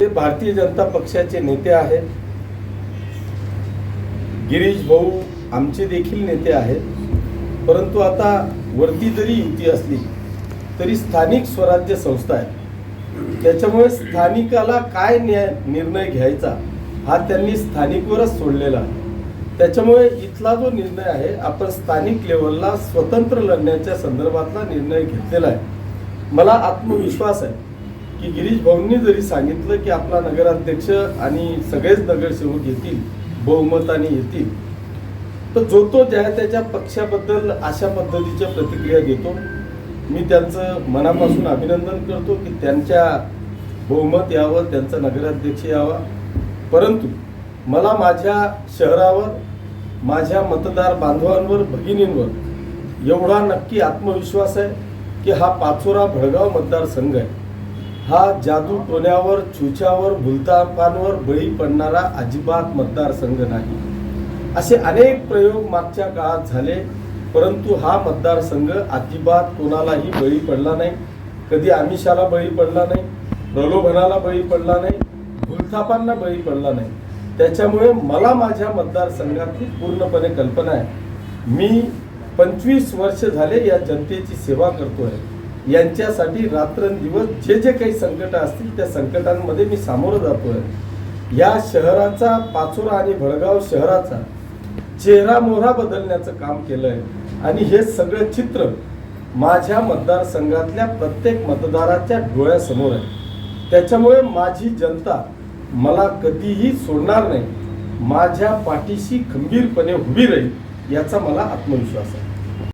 भारतीय जनता पक्षाचे नेते आहेत. गिरीश भाऊ आमचे देखील नेते आहेत. परंतु आता वरती जरी युती असली तरी स्थानिक स्वराज्य संस्था आहे त्याच्यामुळे स्थानिकाला काय न्याय निर्णय घ्यायचा हा त्यांनी स्थानिकवरच सोडलेला आहे. त्याच्यामुळे इथला जो निर्णय आहे आपण स्थानिक लेवलला स्वतंत्र लढण्याच्या संदर्भातला निर्णय घेतलेला आहे. मला आत्मविश्वास आहे. की गिरीश भाऊंनी जरी सांगितलं की आपला नगराध्यक्ष आणि सगळेच नगरसेवक येतील बहुमताने येतील तर जो तो ज्या त्याच्या पक्षाबद्दल अशा पद्धतीच्या प्रतिक्रिया देतो मी त्यांचं मनापासून अभिनंदन करतो की त्यांच्या बहुमत यावं त्यांचा नगराध्यक्ष यावा. परंतु मला माझ्या शहरावर माझ्या मतदार बांधवांवर भगिनींवर एवढा नक्की आत्मविश्वास आहे की हा पाचोरा भडगाव मतदारसंघ आहे. हा जादू टोण्यावर चुच्यावर भुलतापांवर बळी पडणारा अजिबात मतदारसंघ नाही. असे अनेक प्रयोग मागच्या काळात झाले परंतु हा मतदारसंघ अजिबात कोणालाही बळी पडला नाही. कधी आमिषाला बळी पडला नाही प्रलोभनाला बळी पडला नाही भूलथापांना बळी पडला नाही. त्याच्यामुळे मला माझ्या मतदारसंघातली पूर्णपणे कल्पना आहे. मी पंचवीस वर्ष झाले या जनतेची सेवा करतो आहे यांच्यासाठी रात्रंदिवस जे जे काही संकट असतील त्या संकटांमध्ये मी सामोरं जातोय. या शहराचा पाचोरा आणि भडगाव शहराचा चेहरा मोहरा बदलण्याचं काम केलंय. आणि हे सगळं चित्र माझ्या मतदारसंघातल्या प्रत्येक मतदाराच्या डोळ्यासमोर आहे. त्याच्यामुळे माझी जनता मला कधीही सोडणार नाही. माझ्या पाठीशी खंबीरपणे उभी राहील याचा मला आत्मविश्वास आहे.